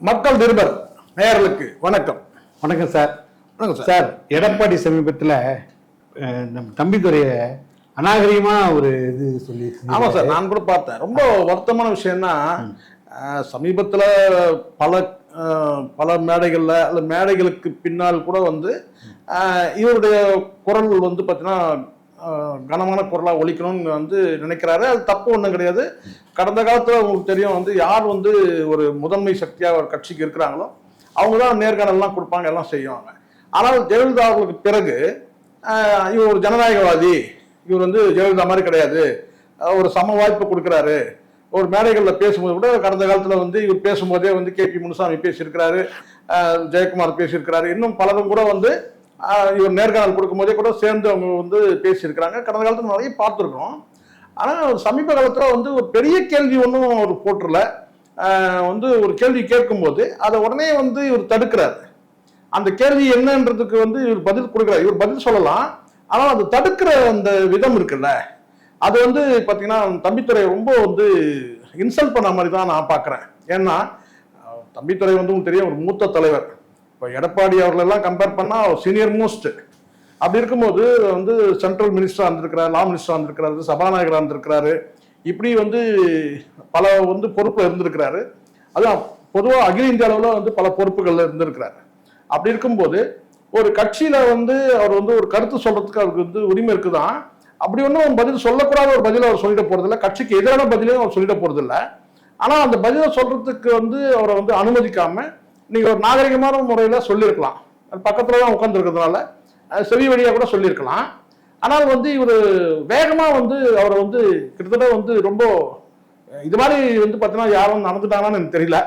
மக்கள் நிருபர் நேயர்களுக்கு வணக்கம். வணக்கம் சார். வணக்கம் சார். சார் எடப்பாடி சமீபத்தில் நம்ம தம்பித்துறைய அநாகரிகமா ஒரு இது சொல்லி ஆமா சார் நான் கூட பார்த்தேன். ரொம்ப வருத்தமான விஷயம்னா சமீபத்துல பல பல மேடைகள்ல அல்ல மேடைகளுக்கு பின்னால் கூட வந்து இவருடைய குரல் வந்து பார்த்தீங்கன்னா கனமான குரலாக ஒழிக்கணும்னு வந்து நினைக்கிறாரு. அது தப்பு ஒன்றும் கிடையாது. கடந்த காலத்தில் உங்களுக்கு தெரியும் வந்து யார் வந்து ஒரு முதன்மை சக்தியாக ஒரு கட்சிக்கு இருக்கிறாங்களோ அவங்க தான் நேர்காணல்லாம் கொடுப்பாங்க எல்லாம் செய்வாங்க. ஆனால் ஜெயலலிதா அவர்களுக்கு பிறகு இவர் ஒரு ஜனநாயகவாதி. இவர் வந்து ஜெயலலிதா மாதிரி கிடையாது. ஒரு சம வாய்ப்பு கொடுக்குறாரு. ஒரு மேடைகளில் பேசும்போது கூட கடந்த காலத்தில் வந்து இவர் பேசும்போதே வந்து கே பி முனுசாமி பேசியிருக்கிறாரு. ஜெயக்குமார் பேசியிருக்கிறாரு. இன்னும் பலரும் கூட வந்து இவர் நேர்காணல் கொடுக்கும்போதே கூட சேர்ந்து அவங்க வந்து பேசியிருக்கிறாங்க. கடந்த காலத்தில் நிறைய பார்த்துருக்கோம் ஆனால் சமீப காலத்தில் வந்து ஒரு பெரிய கேள்வி ஒன்றும் அவர் போட்டுல வந்து ஒரு கேள்வி கேட்கும்போது அதை உடனே வந்து இவர் தடுக்கிறார். அந்த கேள்வி என்னன்றதுக்கு வந்து இவர் பதில் கொடுக்குறார் இவர் பதில் சொல்லலாம். ஆனால் அது தடுக்கிற அந்த விதம் இருக்குல்ல. அது வந்து பார்த்தீங்கன்னா தம்பித்துறை ரொம்ப வந்து இன்சல்ட் பண்ண மாதிரி தான் நான் பார்க்குறேன் ஏன்னா தம்பித்துறை வந்து உங்களுக்கு தெரியும் ஒரு மூத்த தலைவர். இப்போ எடப்பாடி அவர்களெல்லாம் கம்பேர் பண்ணால் சீனியர் மோஸ்ட் அப்படி இருக்கும்போது வந்து சென்ட்ரல் மினிஸ்டராக இருந்திருக்கிறார் லா மினிஸ்டராக இருந்திருக்கிறாரு சபாநாயகராக இருந்திருக்கிறாரு. இப்படி வந்து பல வந்து பொறுப்பில் இருந்திருக்கிறாரு. அதான் பொதுவாக அகில இந்திய அளவில் வந்து பல பொறுப்புகளில் இருந்திருக்கிறாரு. அப்படி இருக்கும்போது ஒரு கட்சியில் வந்து அவர் வந்து ஒரு கருத்து சொல்கிறதுக்கு அவருக்கு வந்து உரிமை இருக்குதான். அப்படி ஒன்றும் பதில் சொல்லக்கூடாத ஒரு பதிலை அவர் சொல்லிட போகிறதில்ல கட்சிக்கு எதிரான பதிலையும் அவர் சொல்லிட போகிறதில்ல ஆனால் அந்த பதிலை சொல்கிறதுக்கு வந்து அவரை வந்து அனுமதிக்காமல் நீங்கள் ஒரு நாகரிகமான முறையில் சொல்லியிருக்கலாம் பக்கத்தில் தான் உட்காந்துருக்கிறதுனால செவி வழியாக கூட சொல்லியிருக்கலாம் ஆனால் வந்து இவர் வேகமாக வந்து அவரை வந்து கிட்டத்தட்ட வந்து ரொம்ப இது மாதிரி வந்து பார்த்தீங்கன்னா யாரும் நடந்துட்டாங்கன்னு எனக்கு தெரியல.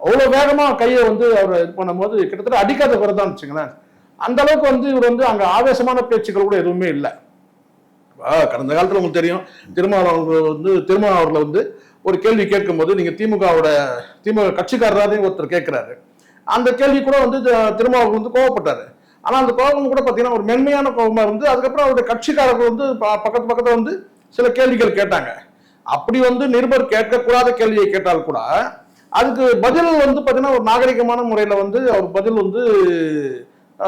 அவ்வளோ வேகமாக கையை வந்து அவர் இது பண்ணும்போது கிட்டத்தட்ட அடிக்காத குறை தான் வச்சுங்களேன் அந்த அளவுக்கு வந்து இவர் வந்து அங்கே ஆவேசமான பேச்சுக்கள் கூட எதுவுமே இல்லை. கடந்த காலத்தில் உங்களுக்கு தெரியும். திருமாவளவன் அவர்கள் வந்து திருமாவளவன் வந்து ஒரு கேள்வி கேட்கும்போது நீங்கள் திமுகவோட திமுக கட்சிக்காரராக ஒருத்தர் கேட்குறாரு அந்த கேள்வி கூட வந்து த- வந்து கோவப்பட்டாரு. ஆனால் அந்த கோபம் கூட பார்த்தீங்கன்னா ஒரு மென்மையான கோபமாக இருந்து அதுக்கப்புறம் அவருடைய கட்சிக்காரர்கள் வந்து பக்கத்து பக்கத்தில் வந்து சில கேள்விகள் கேட்டாங்க. அப்படி வந்து நிருபர் கேட்கக்கூடாத கேள்வியை கேட்டால் கூட அதுக்கு பதில் வந்து பார்த்தீங்கன்னா ஒரு நாகரிகமான முறையில் வந்து அவர் பதில் வந்து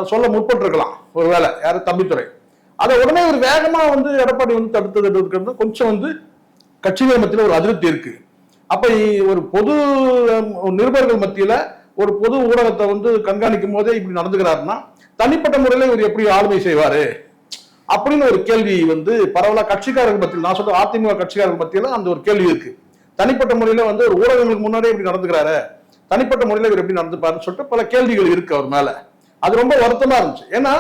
சொல்ல முற்பட்டிருக்கலாம். ஒருவேளை யார் தம்பித்துறை அதை உடனே ஒரு வேகமாக வந்து எடப்பாடி வந்து தடுத்தது இருக்கிறது. கொஞ்சம் வந்து கட்சி மத்தியில் ஒரு அதிருப்தி இருக்குது அப்போ ஒரு பொது நிருபர்கள் மத்தியில் ஒரு பொது ஊடகத்தை வந்து கண்காணிக்கும் போதே இப்படி நடந்துக்கிறாருன்னா தனிப்பட்ட முறையில் இவர் எப்படி ஆளுமை செய்வார்? அப்படின்னு ஒரு கேள்வி வந்து பரவலா கட்சிக்காரர்கள் மத்தியில் நான் சொல்ற அதிமுக கட்சிக்காரர்கள் மத்தியில அந்த ஒரு கேள்வி இருக்கு. தனிப்பட்ட முறையில வந்து ஒரு ஊடகங்களுக்கு முன்னாடியே இப்படி நடந்துக்கிறாரு. தனிப்பட்ட முறையில இவர் எப்படி நடந்துப்பாருன்னு சொல்லிட்டு பல கேள்விகள் இருக்கு அவர் மேல. அது ரொம்ப வருத்தமா இருந்துச்சு. ஏன்னா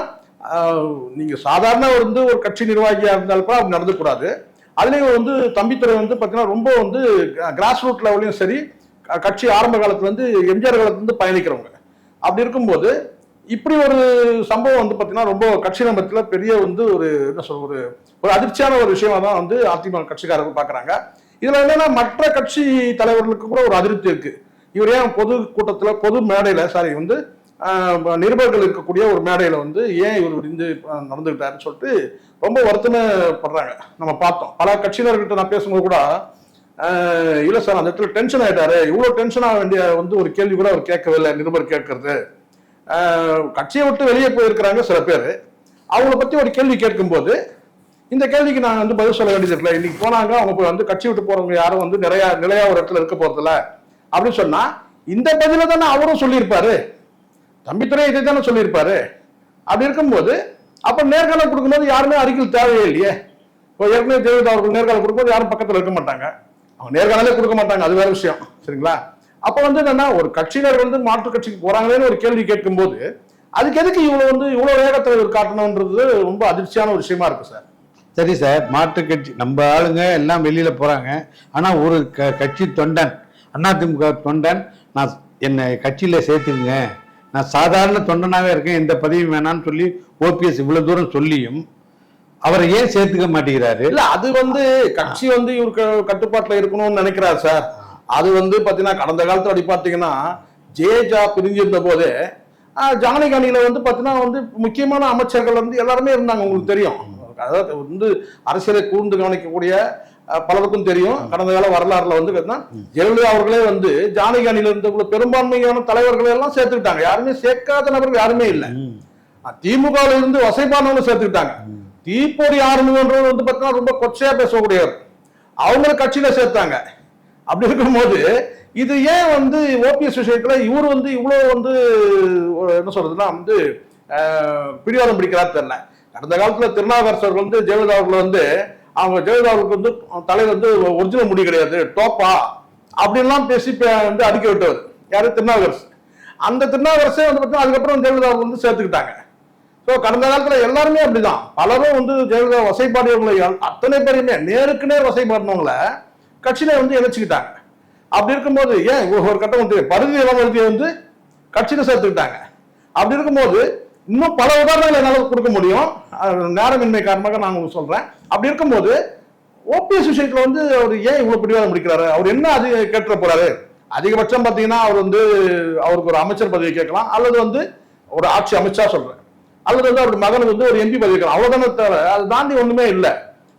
நீங்கள் நீங்க சாதாரண வந்து ஒரு கட்சி நிர்வாகியா இருந்தாலும் கூட அப்படி நடந்துக்கூடாது அதுலேயும் வந்து தம்பித்துறை வந்து பார்த்தீங்கன்னா ரொம்ப வந்து கிராஸ் ரூட் லெவலையும் சரி கட்சி ஆரம்ப காலத்துலேருந்து எம்ஜிஆர் காலத்துலேருந்து பயணிக்கிறவங்க. அப்படி இருக்கும்போது இப்படி ஒரு சம்பவம் வந்து பார்த்தீங்கன்னா ரொம்ப கட்சி நம்பத்தில் பெரிய வந்து ஒரு என்ன சொல்ற ஒரு ஒரு அதிர்ச்சியான ஒரு விஷயமா தான் வந்து அதிமுக கட்சிக்காரர்கள் பார்க்குறாங்க இதில் என்னன்னா மற்ற கட்சி தலைவர்களுக்கு கூட ஒரு அதிருப்தி இருக்கு. இவர் ஏன் பொது கூட்டத்தில் பொது மேடையில் சாரி வந்து நிருபர்கள் இருக்கக்கூடிய ஒரு மேடையில் வந்து ஏன் இவர் விரிந்து நடந்துக்கிட்டாருன்னு சொல்லிட்டு ரொம்ப வருத்தமே படுறாங்க. நம்ம பார்த்தோம். பல கட்சியினர்கிட்ட நான் பேசும்போது கூட இல்லை சார் அந்த இடத்துல டென்ஷன் ஆகிட்டாரு இவ்வளோ டென்ஷன் ஆக வேண்டிய வந்து ஒரு கேள்வி கூட அவர் கேட்கவே இல்லை நிருபர் கேட்கறது. கட்சியை விட்டு வெளியே போயிருக்கிறாங்க சில பேர். அவங்கள பற்றி ஒரு கேள்வி கேட்கும்போது இந்த கேள்விக்கு நான் வந்து பதில் சொல்ல வேண்டியது இல்லை இன்னைக்கு போனாங்க அவங்க போய் வந்து கட்சி விட்டு போறவங்க யாரும் வந்து நிறைய நிலையா ஒரு இடத்துல இருக்க போறதில்ல அப்படின்னு சொன்னா இந்த பதில தானே அவரும் சொல்லியிருப்பாரு. தம்பித்துறை இதை தானே சொல்லியிருப்பாரு. அப்படி இருக்கும்போது அப்ப நேர்காணல் கொடுக்கும்போது யாருமே அறிக்கையில் தேவையே இல்லையே. இப்போ ஏற்கனவே ஜெயலலிதா அவர்கள் நேர்காணல் கொடுக்கும்போது யாரும் பக்கத்தில் இருக்க மாட்டாங்க. அவங்க நேர்காணலே கொடுக்க மாட்டாங்க அது வேற விஷயம். சரிங்களா? அப்ப வந்து என்னன்னா ஒரு கட்சியினர் வந்து மாற்று கட்சிக்கு போறாங்களேன்னு ஒரு கேள்வி கேட்கும்போது அதுக்கு எதுக்கு இவ்வளவு வந்து இவ்வளவு வேகத்தில் இவர் காட்டணுன்றது ரொம்ப அதிர்ச்சியான ஒரு விஷயமா இருக்கு சார். சரி சார். மாற்று கட்சி நம்ம ஆளுங்க எல்லாம் வெளியில போறாங்க. ஆனா ஒரு க கட்சி தொண்டன் அதிமுக தொண்டன் நான் என்னை கட்சியில சேர்த்துக்குங்க நான் சாதாரண தொண்டனாகவே இருக்கேன். எந்த பதவியும் வேணாம்னு சொல்லி ஓபிஎஸ் இவ்வளவு தூரம் சொல்லியும் அவரை ஏன் சேர்த்துக்க மாட்டேங்கிறாரு? இல்ல அது வந்து கட்சி வந்து இவருக்கு கட்டுப்பாட்டுல இருக்கணும்னு நினைக்கிறார் சார். அது வந்து பாத்தீங்கன்னா கடந்த காலத்துல அப்படி பாத்தீங்கன்னா ஜேஜா பிரிஞ்சிருந்த போதே ஜானகி அணியில வந்து பாத்தீங்கன்னா வந்து முக்கியமான அமைச்சர்கள் வந்து எல்லாருமே இருந்தாங்க உங்களுக்கு தெரியும். அதாவது வந்து அரசியலை கூர்ந்து கவனிக்கக்கூடிய பலருக்கும் தெரியும். கடந்த கால வரலாறுல வந்து பார்த்தீங்கன்னா ஜெயலலிதா அவர்களே வந்து ஜானகி அணியில இருந்த பெரும்பான்மையான தலைவர்களை எல்லாம் சேர்த்துக்கிட்டாங்க. யாருமே சேர்க்காத நபர்கள் யாருமே இல்லை. திமுகவில் இருந்து வசைப்பானவங்க சேர்த்துக்கிட்டாங்க. தீப்பொறி ஆரம்பின்றவர் வந்து பார்த்தீங்கன்னா ரொம்ப கொச்சையா பேசக்கூடியவர். அவங்கள கட்சியில சேர்த்தாங்க. அப்படி இருக்கும்போது இது ஏன் வந்து ஓபிஎஸ் விஷயத்துல இவர் வந்து இவ்வளோ வந்து என்ன சொல்றதுன்னா வந்து பிடிவாதம் பிடிக்கிறார் தெரியல. கடந்த காலத்துல திருநாவுக்கரசர் வந்து ஜெயலலிதா அவர்கள் வந்து அவங்க ஜெயலலிதா அவர்களுக்கு வந்து தலைவர் வந்து ஒரிஜினல் முடி கிடையாது டோப்பா அப்படின்லாம் பேசி வந்து அடுக்கி விட்டவர். யாரு? திருநாவுக்கரசு. அந்த திருநாவுக்கரசே வந்து பார்த்தீங்கன்னா அதுக்கப்புறம் ஜெயலலிதா அவர்கள் வந்து சேர்த்துக்கிட்டாங்க. ஸோ கடந்த காலத்தில் எல்லாருமே அப்படிதான். பலரும் வந்து ஜெயலலிதா வசைப்பாடியவங்களை அத்தனை பேருமே நேருக்கு நேர் வசைப்பாடினவங்கள கட்சியில வந்து இணைச்சுக்கிட்டாங்க. அப்படி இருக்கும்போது ஏன் ஒரு கட்டம் வந்து பருதி இளமருதியை வந்து கட்சியில சேர்த்துக்கிட்டாங்க. அப்படி இருக்கும்போது இன்னும் பல உதாரணங்களை என்னால் கொடுக்க முடியும். நேரமின்மை காரணமாக நான் உங்களுக்கு சொல்றேன். அப்படி இருக்கும்போது ஓபிஎஸ் விஷயத்துல வந்து அவர் ஏன் இவ்வளவு பிடிவாதம் முடிக்கிறாரு அவர் என்ன அது கேட்டுற போறாரு? அதிகபட்சம் பார்த்தீங்கன்னா அவர் வந்து அவருக்கு ஒரு அமைச்சர் பதவி கேட்கலாம். அல்லது வந்து ஒரு ஆட்சி அமைச்சா சொல்றேன். அல்லது வந்து அவர் மகனுக்கு வந்து ஒரு எம்பி பதவிக்கலாம் அவ்வளவுதானே தவிர அதை தாண்டி ஒண்ணுமே இல்லை.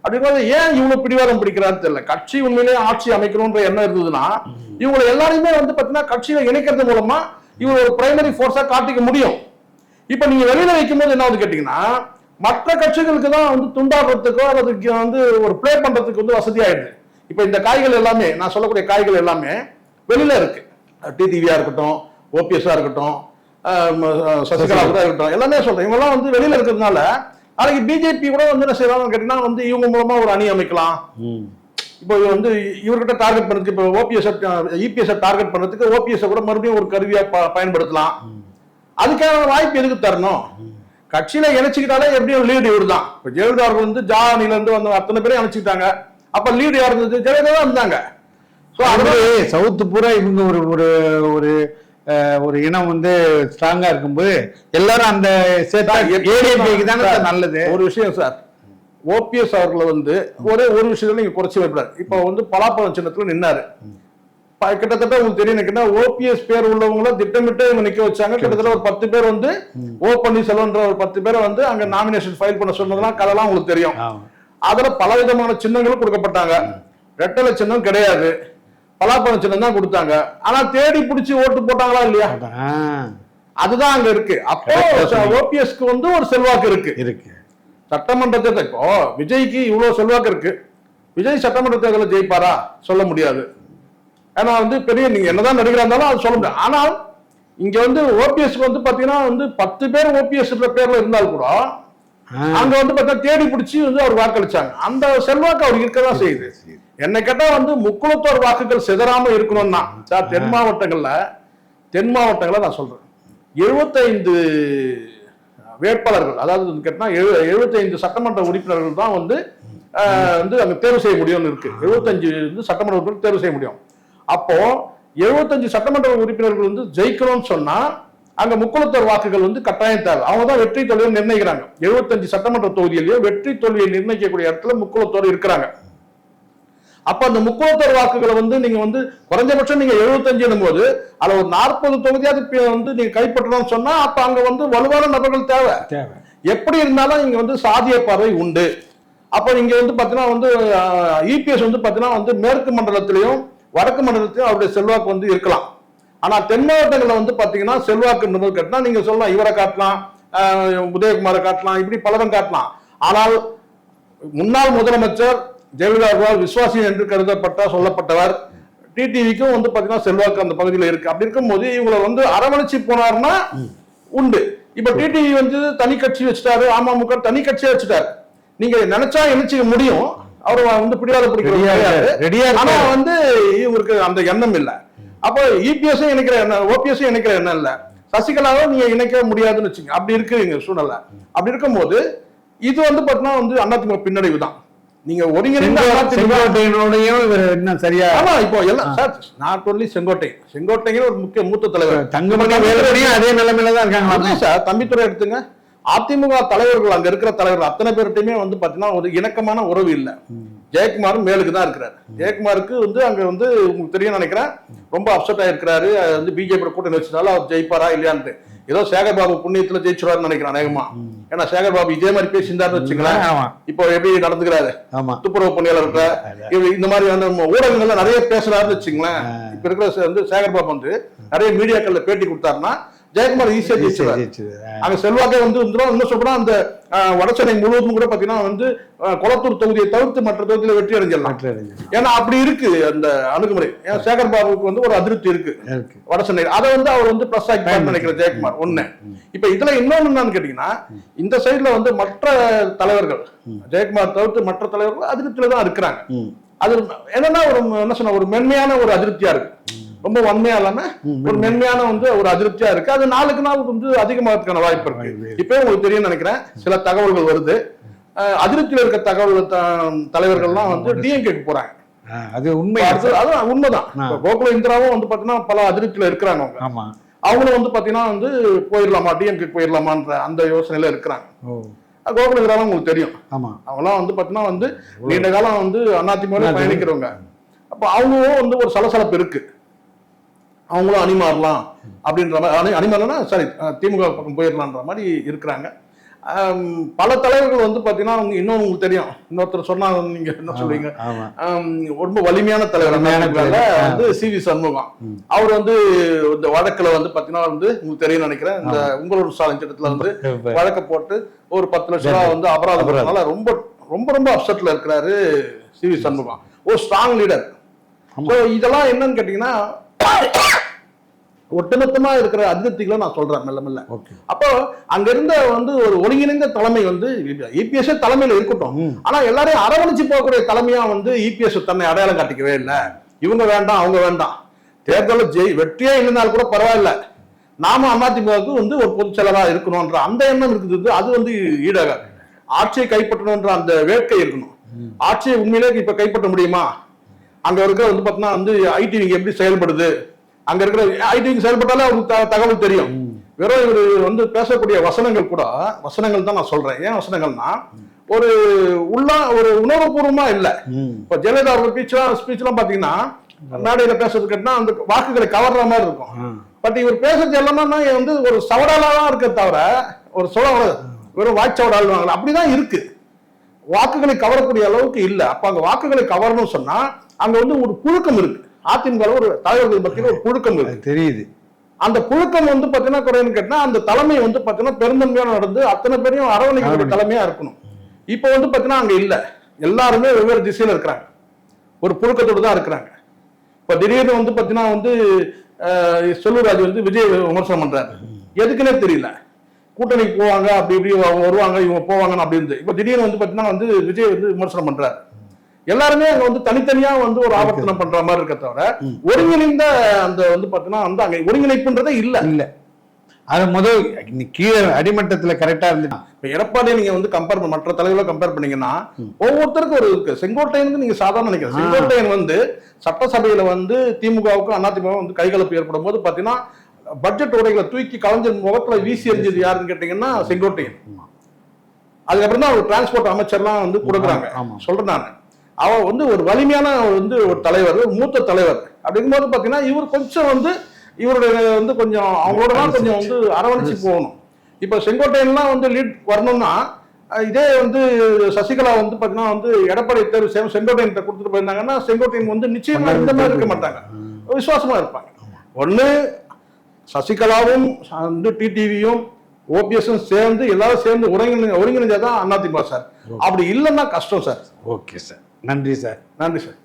அப்படிங்கிறது ஏன் இவ்வளவு பிடிவாதம் பிடிக்கிறான்னு தெரியல. கட்சி உண்மையிலேயே ஆட்சி அமைக்கணும்ன்ற எண்ணம் இருந்ததுன்னா இவங்களை எல்லாரையுமே வந்து பாத்தீங்கன்னா கட்சியில இணைக்கிறது மூலமா இவர் ஒரு பிரைமரி ஃபோர்ஸா காட்டிக்க முடியும். இப்ப நீங்க வெளியில வைக்கும்போது என்ன வந்து கேட்டீங்கன்னா மற்ற கட்சிகளுக்கு தான் வந்து துண்டாடுறதுக்கோ அல்லது வந்து ஒரு ப்ளே பண்றதுக்கு வந்து வசதியாயிடுது. இப்ப இந்த காய்கள் எல்லாமே நான் சொல்லக்கூடிய காய்கள் எல்லாமே வெளியில இருக்கு. டிடிவியா இருக்கட்டும் ஓபிஎஸ்ஆ இருக்கட்டும் சசிகலா கூட இருக்கட்டும். எல்லாமே சொல்றேன். இவங்கெல்லாம் வந்து வெளியில இருக்கிறதுனால நாளைக்கு பிஜேபி கூட வந்து என்ன செய்யறாங்கன்னு கேட்டீங்கன்னா வந்து இவங்க மூலமா ஒரு அணி அமைக்கலாம். இப்போ வந்து இவர்கிட்ட டார்கெட் பண்ணுறதுக்கு இப்போ ஓபிஎஸ் இபிஎஸ் டார்கெட் பண்ணுறதுக்கு ஓபிஎஸ் கூட மறுபடியும் ஒரு கருவியா பயன்படுத்தலாம். அதுக்கான வாய்ப்பு எதுக்கு தரணும்? கட்சியில இணைச்சுக்கிட்டாலே எப்படியும் லீடு இவர் தான். இப்போ ஜெயலலிதா அவர்கள் வந்து ஜானில இருந்து வந்த அத்தனை பேரையும் இணைச்சுக்கிட்டாங்க. அப்ப லீடு யார் இருந்தது? ஜெயலலிதா தான் இருந்தாங்க. ஸோ அது சவுத்து பூரா இவங்க ஒரு ஒரு ஒரு இனம் வந்து ஸ்ட்ராங்கா இருக்கும்போது எல்லாரும் அந்த ஏடிஎம்கேக்கு தானே நல்லது. ஒரு விஷயம் சார். ஓபிஎஸ் அவர்களை வந்து ஒரே ஒரு விஷயத்துல நீங்க குறைச்சி வைப்பாரு இப்போ வந்து பலாப்பழம் சின்னத்துல நின்னாரு. கிட்டத்தட்ட உங்களுக்கு தெரியும் நினைக்கிறேன் ஓபிஎஸ் பேர் உள்ளவங்கள திட்டமிட்டு இவங்க நிக்க வச்சாங்க. கிட்டத்தட்ட ஒரு பத்து பேர் வந்து ஓ பன்னீர்செல்வம்ன்ற ஒரு பத்து பேரை வந்து அங்க நாமினேஷன் ஃபைல் பண்ண சொன்னதெல்லாம் கதெல்லாம் உங்களுக்கு தெரியும். அதுல பல விதமான சின்னங்களும் கொடுக்கப்பட்டாங்க. ரெட்டலை சின்னம் கிடையாது. பலாப்பழம் சின்னம் தான் கொடுத்தாங்க. ஆனா தேடி பிடிச்சி ஓட்டு போட்டாங்களா இல்லையா? அதுதான் அங்க இருக்கு. அப்போ ஓபிஎஸ்க்கு வந்து ஒரு செல்வாக்கு இருக்கு. இருக்கு. சட்டமன்ற தேர்தல் இப்போ விஜய்க்கு இவ்வளவு செல்வாக்கு இருக்கு. விஜய் சட்டமன்ற தேர்தலில் ஜெயிப்பாரா? சொல்ல முடியாது. ஏன்னா வந்து பெரிய நீங்க என்னதான் நடிகரா இருந்தாலும் அது சொல்ல முடியாது. ஆனால் இங்க வந்து ஓபிஎஸ்க்கு வந்து பாத்தீங்கன்னா வந்து பத்து பேர் ஓபிஎஸ் பேர்ல இருந்தால் கூட அங்க வந்து பார்த்தா தேடி பிடிச்சி வந்து அவர் வாக்களிச்சாங்க. அந்த செல்வாக்கு அவர் இருக்கதான் செய்யுது. என்னை கேட்டா வந்து முக்குளத்தோர் வாக்குகள் சிதறாம இருக்கணும்னா சார் தென் மாவட்டங்கள்ல தென் மாவட்டங்கள்ல நான் சொல்றேன். எழுபத்தைந்து வேட்பாளர்கள் அதாவது வந்து கேட்டா எழு எழுபத்தைந்து சட்டமன்ற உறுப்பினர்கள் தான் வந்து வந்து அங்க தேர்வு செய்ய முடியும்னு இருக்கு. எழுபத்தஞ்சு வந்து சட்டமன்ற உறுப்பினர் தேர்வு செய்ய முடியும். அப்போ எழுபத்தஞ்சு சட்டமன்ற உறுப்பினர்கள் வந்து ஜெயிக்கணும்னு சொன்னா அங்க முக்குளத்தோர் வாக்குகள் வந்து கட்டாயம் தேவை. அவங்க தான் வெற்றி தோல்வியை நிர்ணயிக்கிறாங்க. எழுபத்தஞ்சு சட்டமன்ற தொகுதியிலேயே வெற்றி தோல்வியை நிர்ணயிக்கக்கூடிய இடத்துல முக்குளத்தோர் இருக்கிறாங்க. அப்ப அந்த முக்குளத்தோர் வாக்குகளை வந்து நீங்க வந்து குறைஞ்சபட்சம் நீங்க எழுபத்தஞ்சு போது அதுல ஒரு நாற்பது தொகுதியாவது வந்து நீங்க கைப்பற்றணும்னு சொன்னா அப்ப அங்க வந்து வலுவான நபர்கள் தேவை. தேவை. எப்படி இருந்தாலும் இங்க வந்து சாதிய பார்வை உண்டு. அப்ப இங்க வந்து பாத்தீங்கன்னா வந்து இபிஎஸ் வந்து பாத்தீங்கன்னா வந்து மேற்கு மண்டலத்திலையும் வடக்கு மண்டலத்திலையும் அவருடைய செல்வாக்கு வந்து இருக்கலாம். ஆனா தென் மாவட்டங்கள்ல வந்து பாத்தீங்கன்னா செல்வாக்கு கட்டினா நீங்க சொல்லலாம் இவரை காட்டலாம் உதயகுமாரை காட்டலாம் இப்படி பலரும் காட்டலாம். ஆனால் முன்னாள் முதலமைச்சர் ஜெயலலிதா அவர்களால் விசுவாசி என்று கருதப்பட்ட சொல்லப்பட்டவர். டிடிவிக்கும் வந்து பாத்தீங்கன்னா செல்வாக்கு அந்த பகுதியில் இருக்கு. அப்படி இருக்கும்போது இவங்களை வந்து அரவணைச்சு போனாருன்னா உண்டு. இப்ப டிடிவி வந்து தனி கட்சி வச்சுட்டாரு. அமமுக தனி கட்சியா வச்சுட்டாரு. நீங்க நினைச்சா இணைச்சிக்க முடியும். அவர் வந்து பிடிவாத பிடிக்கிறது ஆனா. வந்து இவருக்கு அந்த எண்ணம் இல்ல. அப்போ இபிஎஸும் இணைக்கிற எண்ணம் ஓபிஎஸும் இணைக்கிற எண்ணம் இல்ல. சசிகலாவை நீங்க இணைக்க முடியாதுன்னு வச்சுங்க அப்படி இருக்கு சூழ்நிலை. அப்படி இருக்கும்போது இது வந்து பாத்தீங்கன்னா வந்து அதிமுக பின்னடைவு தான். நீங்க ஒருங்கிணைந்த செங்கோட்டையனோடையும் இவர் இன்னும் சரியா ஆமா இப்போ எல்லாம் சார் நாட் ஒன்லி செங்கோட்டை செங்கோட்டைங்கிற ஒரு முக்கிய மூத்த தலைவர். தங்கமணி வேலுமணியும் அதே நிலைமையில தான் அதான் சார் தம்பித்துறை எடுத்துங்க. அதிமுக தலைவர்கள் அங்க இருக்கிற தலைவர்கள் அத்தனை பேர்கிட்டயுமே வந்து பாத்தீங்கன்னா ஒரு இணக்கமான உறவு இல்ல. ஜெயக்குமாரும் மேலுக்கு தான் இருக்கிறாரு. ஜெயக்குமாருக்கு வந்து அங்க வந்து உங்களுக்கு தெரியும் நினைக்கிறேன் ரொம்ப அப்செட் ஆயிருக்கிறாரு. வந்து பிஜேபி கூட்டணி வச்சதால அவர் ஜெயிப்பாரா இல்லையான்ட்டு. ஏதோ சேகர் பாபு புண்ணியத்துல ஜெயிச்சுருவாருன்னு நினைக்கிறேன் அநேகமா. ஏன்னா சேகர் பாபு இதே மாதிரி பேசியிருந்தாருன்னு வச்சுங்களேன் ஆமா. இப்போ எப்படி நடந்துக்கிறாரு? ஆமா. துப்புரவு பணியாளர்கிட்ட இந்த மாதிரி வந்து ஊடகங்கள்ல நிறைய பேசுறாருன்னு வச்சுங்களேன் இப்ப இருக்கிற வந்து சேகர் பாபு வந்து நிறைய மீடியாக்கள்ல பேட்டி கொடுத்தாருன்னா ஜெயக்குமார் ஈஸியா. ஆ. அங்க செல்வாக்கே வந்து வந்துரும் இன்னும் சொல்றா அந்த வடசென்னை முழுவதும் கூட பாத்தீங்கன்னா வந்து கொளத்தூர் தொகுதியை தவிர்த்து மற்ற தொகுதியில வெற்றி அடைஞ்சிடலாம். ஏன்னா அப்படி இருக்கு அந்த அணுகுமுறை. ஏன்னா சேகர் பாபுக்கு வந்து ஒரு அதிருப்தி இருக்கு. வடசென்னை. அதை வந்து அவர் வந்து பிளஸ் ஆக்கி நினைக்கிறேன் ஜெயக்குமார் ஒண்ணு. இப்ப இதுல இன்னொன்னு என்னன்னு கேட்டீங்கன்னா இந்த சைடுல வந்து மற்ற தலைவர்கள் ஜெயக்குமார் தவிர்த்து மற்ற தலைவர்கள் அதிருப்தியில தான் இருக்கிறாங்க. அது என்னன்னா ஒரு என்ன சொன்ன ஒரு மென்மையான ஒரு அதிருப்தியா இருக்கு. ரொம்ப வன்மையா இல்லாம ஒரு மென்மையான வந்து ஒரு அதிருப்தியா இருக்கு. அது நாளுக்கு நாள் வந்து அதிகமாகிறதுக்கான வாய்ப்பு இருக்கு. இப்பவே உங்களுக்கு தெரியும் நினைக்கிறேன். சில தகவல்கள் வருது. அதிருப்தியில இருக்க தகவல் தலைவர்கள்லாம் வந்து டிஎம்கேக்கு போறாங்க. அது உண்மை. அது உண்மைதான். கோகுல இந்திராவும் வந்து பாத்தீங்கன்னா பல அதிருப்தியில இருக்கிறாங்க அவங்க. ஆமா. அவங்களும் வந்து பாத்தீங்கன்னா வந்து போயிடலாமா டிஎம்கே போயிடலாமான்ற அந்த யோசனையில இருக்கிறாங்க. கோகுல இந்திராவும் உங்களுக்கு தெரியும். ஆமா. அவங்களாம் வந்து பாத்தீங்கன்னா வந்து நீண்ட காலம் வந்து அதிமுக பயணிக்கிறவங்க. அப்ப அவங்களும் வந்து ஒரு சலசலப்பு இருக்கு. அவங்களும் அணி மாறலாம் அப்படின்ற மாதிரி அணி அணி மாறலாம் சாரி திமுக பக்கம் போயிடலான்ற மாதிரி இருக்கிறாங்க. பல தலைவர்கள் வந்து பாத்தீங்கன்னா அவங்க இன்னொன்று உங்களுக்கு தெரியும். இன்னொருத்தர் சொன்னா நீங்க என்ன சொல்லுவீங்க? ஆம், ரொம்ப வலிமையான தலைவர். வந்து சி வி சண்முகம். அவர் வந்து இந்த வழக்குல வந்து பாத்தீங்கன்னா வந்து உங்களுக்கு தெரியும் நினைக்கிறேன் இந்த உங்களூர் சாலை திட்டத்துல வந்து வழக்க போட்டு ஒரு பத்து லட்சம் ரூபா வந்து அபராதம் போட்டனால ரொம்ப ரொம்ப ரொம்ப அப்செட்ல இருக்கிறாரு சி வி சண்முகம். ஒரு ஸ்ட்ராங் லீடர் இதெல்லாம் என்னன்னு கேட்டீங்கன்னா ஒட்டுமொத்தமா இருக்கிற அதிருப்திகளை நான் சொல்றேன் மெல்ல மெல்ல. அப்போ அங்க இருந்த வந்து ஒரு ஒருங்கிணைந்த தலைமை வந்து இபிஎஸ் தலைமையில இருக்கட்டும். ஆனா எல்லாரையும் அரவணைச்சு போகக்கூடிய தலைமையா வந்து இபிஎஸ் தன்னை அடையாளம் காட்டிக்கவே இல்லை. இவங்க வேண்டாம் அவங்க வேண்டாம். தேர்தலில் ஜெய் வெற்றியே இல்லைனாலும் கூட பரவாயில்ல. நாம அதிமுகவுக்கு வந்து ஒரு பொதுச் செயலரா இருக்கணும்ன்ற அந்த எண்ணம் இருக்குது அது வந்து ஈடாகாது. ஆட்சியை கைப்பற்றணும்ன்ற அந்த வேட்கை இருக்கணும். ஆட்சியை உண்மையிலே இப்ப கைப்பற்ற முடியுமா? அங்க இருக்கிற வந்து பாத்தீங்கன்னா வந்து ஐடி விங் எப்படி செயல்படுது? அங்க இருக்கிற ஐடி விங் செயல்பட்டாலே அவருக்கு தகவல் தெரியும். வெறும் இவர் வந்து பேசக்கூடிய வசனங்கள் கூட வசனங்கள் தான் நான் சொல்றேன். ஏன் வசனங்கள்னா ஒரு உள்ளா ஒரு உணர்வுபூர்வமா இல்ல. இப்ப ஜெயலலிதா அவங்க ஸ்பீச்லாம் ஸ்பீச்லாம் பாத்தீங்கன்னா மேடையில பேசுறது கேட்டா அந்த வாக்குகளை கவர்ற மாதிரி இருக்கும். பட் இவர் பேசுறது எல்லாமே வந்து ஒரு சவடாலா தான் இருக்க தவிர ஒரு சொல்ல வெறும் வாய்ச்சவடால் வாங்கல அப்படிதான் இருக்கு. வாக்குகளை கவரக்கூடிய அளவுக்கு இல்ல. அப்ப அங்க வாக்குகளை கவரணும்னு சொன்னா அங்க வந்து ஒரு புழுக்கம் இருக்கு. அதிமுக ஒரு தலைவர்கள் மத்தியில ஒரு புழுக்கம் இருக்கு. தெரியுது. அந்த புழுக்கம் வந்து பாத்தீங்கன்னா குறைன்னு கேட்டா அந்த தலைமை வந்து பாத்தீங்கன்னா பெருந்தன்மையா நடந்து அத்தனை பேரையும் அரவணைக்கக்கூடிய அரவணை. தலைமையா இருக்கணும். இப்போ வந்து பாத்தீங்கன்னா அங்க இல்ல. எல்லாருமே வெவ்வேறு திசையில இருக்கிறாங்க. ஒரு புழுக்கத்தோடு தான் இருக்கிறாங்க. இப்ப திடீர்னு வந்து பாத்தீங்கன்னா வந்து அஹ், செல்லூர்ராஜ் வந்து விஜய் விமர்சனம் பண்றாரு. எதுக்குன்னே தெரியல. கூட்டணிக்கு போவாங்க அப்படி இப்படி வருவாங்க இவங்க போவாங்கன்னு அப்படி இருந்து. இப்ப திடீர்னு வந்து பாத்தீங்கன்னா வந்து விஜய் வந்து விமர்சனம் பண்றாரு. எல்லாருமே அங்க வந்து தனித்தனியா வந்து ஒரு ஆவர்த்தனம் பண்ற மாதிரி இருக்க தவிர ஒருங்கிணைந்த அந்த வந்து பாத்தீங்கன்னா வந்து அங்க ஒருங்கிணைப்புன்றதே இல்ல. இல்ல. அது முதல் கீழே அடிமட்டத்துல கரெக்டா இருந்து இப்ப எடப்பாடி நீங்க வந்து கம்பேர் மற்ற தலைவர்களை கம்பேர் பண்ணீங்கன்னா ஒவ்வொருத்தருக்கும் ஒரு இருக்கு. செங்கோட்டையனுக்கு நீங்க சாதாரண நினைக்கிறேன். செங்கோட்டையன் வந்து சட்டசபையில வந்து திமுகவுக்கும் அதிமுக வந்து கைகலப்பு ஏற்படும் போது பாத்தீங்கன்னா பட்ஜெட் உரைகளை தூக்கி கலைஞர் முகத்துல வீசி எறிஞ்சது யாருன்னு கேட்டீங்கன்னா செங்கோட்டையன். அதுக்கப்புறம் தான் அவர் டிரான்ஸ்போர்ட் அமைச்சர்லாம் வந்து கொடுக்குறாங்க. சொல்றேன் நான். அவர் வந்து ஒரு வலிமையான வந்து ஒரு தலைவர் மூத்த தலைவர். அப்படிங்கும்போது பாத்தீங்கன்னா இவர் கொஞ்சம் வந்து இவருடைய வந்து கொஞ்சம் அவங்களோட கொஞ்சம் வந்து அரவணைச்சு போகணும். இப்போ செங்கோட்டையன்லாம் வந்து லீட் வரணும்னா இதே வந்து சசிகலா வந்து பாத்தீங்கன்னா வந்து எடப்பாடி தேர்வு செ- செங்கோட்டையன் கொடுத்துட்டு போயிருந்தாங்கன்னா செங்கோட்டையன் வந்து நிச்சயமா இந்த மாதிரி இருக்க மாட்டாங்க. விசுவாசமா இருப்பாங்க. ஒண்ணு சசிகலாவும் வந்து டிடிவியும் ஓபிஎஸும் சேர்ந்து எல்லாரும் சேர்ந்து ஒருங்கிணை ஒருங்கிணைஞ்சாதான் அதிமுக சார். அப்படி இல்லைன்னா கஷ்டம் சார். Okay sir. நன்றி சார். நன்றி சார்.